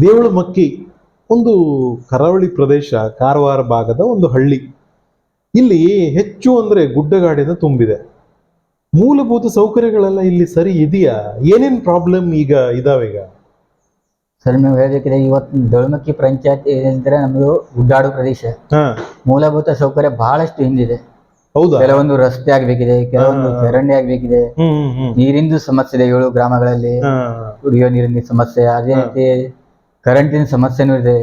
ದೇವಳ ಮಕ್ಕಿ ಒಂದು ಕರಾವಳಿ ಪ್ರದೇಶ ಕಾರವಾರ ಭಾಗದ ಒಂದು ಹಳ್ಳಿ. ಇಲ್ಲಿ ಹೆಚ್ಚು ಅಂದ್ರೆ ಗುಡ್ಡಗಾಡಿನ ತುಂಬಿದೆ. ಮೂಲಭೂತ ಸೌಕರ್ಯಗಳೆಲ್ಲ ಇಲ್ಲಿ ಸರಿ ಇದೆಯಾ? ಏನೇನ್ ಪ್ರಾಬ್ಲಮ್ ಈಗ ಇದಾವೆ ಈಗ? ಸರ್ ನೀವು ಹೇಳ್ಬೇಕಿದ್ರೆ ಇವತ್ತು ದೊಳಮಕ್ಕಿ ಪಂಚಾಯತ್ ಏನಂದ್ರೆ ನಮ್ದು ಗುಡ್ಡಾಡು ಪ್ರದೇಶ. ಮೂಲಭೂತ ಸೌಕರ್ಯ ಬಹಳಷ್ಟು ಹಿಂದಿದೆ. ಹೌದಾ? ಕೆಲವೊಂದು ರಸ್ತೆ ಆಗ್ಬೇಕಿದೆ ಕೆಲವೊಂದು ಚರಂಡಿ ಆಗ್ಬೇಕಿದೆ. ನೀರಿಂದು ಸಮಸ್ಯೆ ಇದೆ ಏಳು ಗ್ರಾಮಗಳಲ್ಲಿ. ಕುಡಿಯೋ ನೀರಿನ ಸಮಸ್ಯೆ ಅದೇ. ರೀತಿ ಕರೆಂಟಿನ ಸಮಸ್ಯೆನೂ ಇದೆ.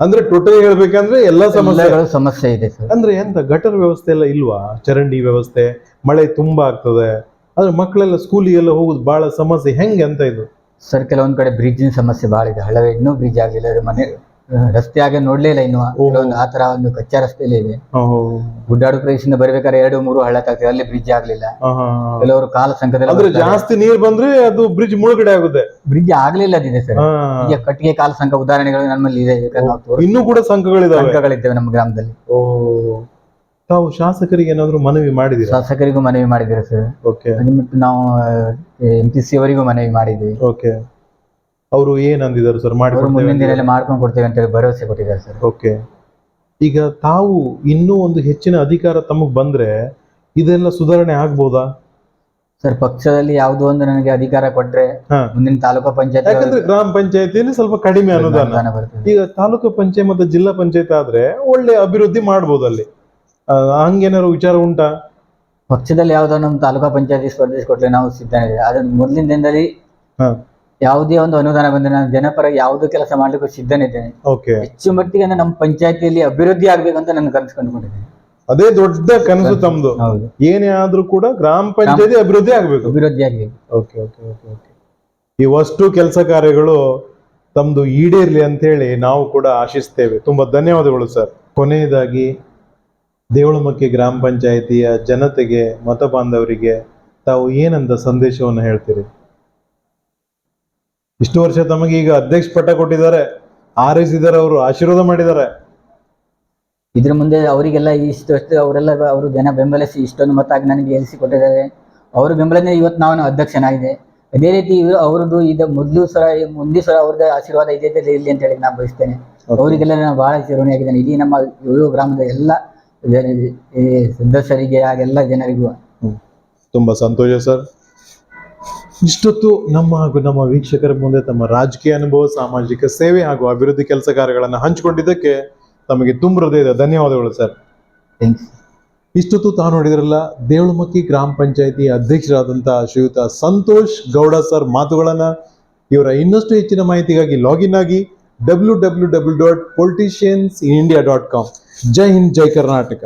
ಅಂದ್ರೆ ಟೋಟಲ್ ಹೇಳ್ಬೇಕಂದ್ರೆ ಎಲ್ಲಾ ಸಮಸ್ಯೆಗಳು ಸಮಸ್ಯೆ ಇದೆ ಸರ್. ಅಂದ್ರೆ ಎಂತ ಗಟರ್ ವ್ಯವಸ್ಥೆ ಎಲ್ಲ ಇಲ್ವಾ? ಚರಂಡಿ ವ್ಯವಸ್ಥೆ ಮಳೆ ತುಂಬಾ ಆಗ್ತದೆ. ಆದ್ರೆ ಮಕ್ಕಳೆಲ್ಲ ಸ್ಕೂಲಿಗೆಲ್ಲ ಹೋಗುದು ಬಹಳ ಸಮಸ್ಯೆ. ಹೆಂಗೆ ಅಂತ ಇದು? ಸರ್ ಕೆಲವೊಂದ್ ಕಡೆ ಬ್ರಿಡ್ಜಿನ ಸಮಸ್ಯೆ ಬಹಳ ಇದೆ. ಹಳವೆ ಇನ್ನೂ ಬ್ರಿಡ್ಜ್ ಆಗಲಿಲ್ಲ. ಮನೆ ರಸ್ತೆ ಆಗ ನೋಡ್ಲೇ ಇಲ್ಲ ಇನ್ನು. ಕೆಲವೊಂದು ಆ ತರ ಒಂದು ಕಚ್ಚಾ ರಸ್ತೆಯಲ್ಲಿ ಇದೆ. ಗುಡ್ಡಾಡು ಪ್ರದೇಶದಿಂದ ಬರ್ಬೇಕಾದ್ರೆ ಎರಡು ಮೂರು ಹಳ್ಳ ತಾಗ್ತದೆ. ಅಲ್ಲಿ ಬ್ರಿಡ್ಜ್ ಆಗ್ಲಿಲ್ಲ. ಕೆಲವರು ಕಾಲ ಅಂದ್ರೆ ಸಂಕದಲ್ಲಿ ಜಾಸ್ತಿ ನೀರ್ ಬಂದ್ರೆ ಅದು ಬ್ರಿಡ್ಜ್ ಮುಳುಗಡೆ ಆಗುತ್ತೆ. ಬ್ರಿಡ್ಜ್ ಆಗ್ಲಿಲ್ಲ ಅದಿದೆ ಸರ್ ಈಗ ಕಟ್ಟಿಗೆ ಕಾಲ ಸಂಕ ಉದಾಹರಣೆಗಳು ನಮ್ಮಲ್ಲಿ ಇದೆ. ಇನ್ನೂ ಕೂಡ ಸಂಕಗಳಿದೆ ಸಂಘಗಳಿದ್ದೇವೆ ನಮ್ಮ ಗ್ರಾಮದಲ್ಲಿ. ತಾವು ಶಾಸಕರಿಗೆ ಏನಾದ್ರು ಮನವಿ ಮಾಡಿದೀರಾ ಶಾಸಕರಿಗೂ ಮನವಿ ಮಾಡಿದ್ದೀರಾ ಸರ್ ಓಕೆ ನಾವು ಎಂ ಪಿ ಸಿ ಅವರಿಗೂ ಮನವಿ ಮಾಡಿದ್ವಿ. ಓಕೆ ಅವರು ಏನ್ ಅಂದಿದ್ರು ಸರ್ ಅವರು ಮುಂದಿನ ಮಾಡಿ ದಿನದಲ್ಲಿ ಮಾಡ್ಕೊಂಡು ಕೊಡ್ತೇವೆ ಅಂತ ಹೇಳಿ ಭರವಸೆ ಕೊಟ್ಟಿದ್ದಾರೆ ಸರ್ ಓಕೆ ಈಗ ತಾವು ಇನ್ನೂ ಒಂದು ಹೆಚ್ಚಿನ ಅಧಿಕಾರ ತಮಗ್ ಬಂದ್ರೆ ಇದೆಲ್ಲ ಸುಧಾರಣೆ ಆಗ್ಬೋದಾ? ಸರ್ ಪಕ್ಷದಲ್ಲಿ ಯಾವುದೋ ಒಂದು ನನಗೆ ಅಧಿಕಾರ ಕೊಟ್ರೆ ಹಾ. ಮುಂದಿನ ತಾಲೂಕು ಪಂಚಾಯತ್ ಯಾಕಂದ್ರೆ ಗ್ರಾಮ ಪಂಚಾಯತಿಯಲ್ಲಿ ಸ್ವಲ್ಪ ಕಡಿಮೆ ಅನುದಾನ. ಈಗ ತಾಲೂಕು ಪಂಚಾಯತ್ ಮತ್ತು ಜಿಲ್ಲಾ ಪಂಚಾಯತ್ ಆದ್ರೆ ಒಳ್ಳೆ ಅಭಿವೃದ್ಧಿ ಮಾಡ್ಬೋದು ಅಲ್ಲಿ. ಹಂಗೇನಾದ್ರು ವಿಚಾರ ಉಂಟಾ? ಪಕ್ಷದಲ್ಲಿ ಯಾವುದೋ ನಮ್ಮ ತಾಲೂಕಾ ಪಂಚಾಯತಿ ಸ್ಪರ್ಧಿಸಿ ಕೊಟ್ರೆ ನಾವು ಸಿದ್ಧ ಆದ್ರೆ ಮೊದಲಿನ ದಿನದಲ್ಲಿ ಹಾ. ಯಾವುದೇ ಒಂದು ಅನುದಾನ ಬಂದ್ರೆ ನಾನು ಜನಪರ ಯಾವುದೋ ಕೆಲಸ ಮಾಡ್ಲಿಕ್ಕೆ ಸಿದ್ಧನಿದ್ದೇನೆ ಓಕೆ. ಹೆಚ್ಚು ಮಟ್ಟಿಗೆ ಅಂದ್ರೆ ನಮ್ಮ ಪಂಚಾಯತಿಯಲ್ಲಿ ಅಭಿವೃದ್ಧಿ ಆಗ್ಬೇಕಂತ ನನ್ನ ಕನಸು ಕಂಡುಕೊಂಡಿದ್ದೇನೆ. ಅದೇ ದೊಡ್ಡ ಕನಸು ತಮ್ದು. ಹೌದು. ಏನೇ ಆದ್ರೂ ಕೂಡ ಗ್ರಾಮ ಪಂಚಾಯತಿ ಅಭಿವೃದ್ಧಿ ಆಗ್ಬೇಕು. ಅಭಿವೃದ್ಧಿ ಆಗ್ಬೇಕು. Okay okay okay okay. ಇವಷ್ಟು ಕೆಲಸ ಕಾರ್ಯಗಳು ತಮ್ದು ಈಡೇರ್ಲಿ ಅಂತ ಹೇಳಿ ನಾವು ಕೂಡ ಆಶಿಸ್ತೇವೆ. ತುಂಬಾ ಧನ್ಯವಾದಗಳು ಸರ್. ಕೊನೆಯದಾಗಿ ದೇವಳಮಕ್ಕಿ ಗ್ರಾಮ ಪಂಚಾಯಿತಿಯ ಜನತೆಗೆ ಮತ ಬಾಂಧವರಿಗೆ ತಾವು ಏನಂತ ಸಂದೇಶವನ್ನು ಹೇಳ್ತೀರಿ? ಇಷ್ಟು ವರ್ಷ ತಮಗೆ ಈಗ ಅಧ್ಯಕ್ಷ ಪಟ್ಟ ಕೊಟ್ಟಿದ್ದಾರೆ ಆರೈಸಿದ್ದಾರೆ ಅವರು ಆಶೀರ್ವಾದ ಮಾಡಿದ್ದಾರೆ. ಇದ್ರ ಮುಂದೆ ಅವರಿಗೆಲ್ಲ ಇಷ್ಟು ವರ್ಷ ಅವರೆಲ್ಲ ಅವರು ಜನ ಬೆಂಬಲಿಸಿ ಇಷ್ಟೊಂದು ಮತ ಆಗಿ ನನಗೆ ಎಲ್ಸಿ ಕೊಟ್ಟಿದ್ದಾರೆ. ಅವ್ರ ಬೆಂಬಲನೇ ಇವತ್ತು ನಾನು ಅಧ್ಯಕ್ಷನಾಗಿದೆ. ಅದೇ ರೀತಿ ಅವರದು ಅವ್ರದ್ದು ಇದು ಮೊದಲು ಸಲ ಮುಂದೆ ಸಲ ಅವ್ರದ್ದು ಆಶೀರ್ವಾದ ಇದೇ ಇರಲಿ ಅಂತ ಹೇಳಿ ನಾನು ಬಯಸ್ತೇನೆ ಅವರಿಗೆಲ್ಲ ನಾನು ಬಹಳ ಚಿರೋಣಿಯಾಗಿದ್ದೇನೆ ಇಡೀ ನಮ್ಮ ಏಳು ಗ್ರಾಮದ ಎಲ್ಲ ಜನ ಈ ಸದಸ್ಯರಿಗೆ ಹಾಗೆಲ್ಲ ಜನರಿಗೂ. ತುಂಬಾ ಸಂತೋಷ ಸರ್. ಇಷ್ಟೊತ್ತು ನಮ್ಮ ಹಾಗೂ ನಮ್ಮ ವೀಕ್ಷಕರ ಮುಂದೆ ತಮ್ಮ ರಾಜಕೀಯ ಅನುಭವ ಸಾಮಾಜಿಕ ಸೇವೆ ಹಾಗೂ ಅಭಿವೃದ್ಧಿ ಕೆಲಸ ಕಾರ್ಯಗಳನ್ನು ಹಂಚಿಕೊಂಡಿದ್ದಕ್ಕೆ ತಮಗೆ ತುಂಬ ಹೃದಯದ ಧನ್ಯವಾದಗಳು ಸರ್. ಇಷ್ಟೊತ್ತು ತಾವು ನೋಡಿದ್ರಲ್ಲ ದೇವಳಮಕ್ಕಿ ಗ್ರಾಮ ಪಂಚಾಯತಿ ಅಧ್ಯಕ್ಷರಾದಂತಹ ಶ್ರೀಯುತ ಸಂತೋಷ್ ಗೌಡ ಸರ್ ಮಾತುಗಳನ್ನ ಇವರ ಇನ್ನಷ್ಟು ಹೆಚ್ಚಿನ ಮಾಹಿತಿಗಾಗಿ ಲಾಗಿನ್ ಆಗಿ W W W dot politicians in India dot com Jai Hind Jai Karnataka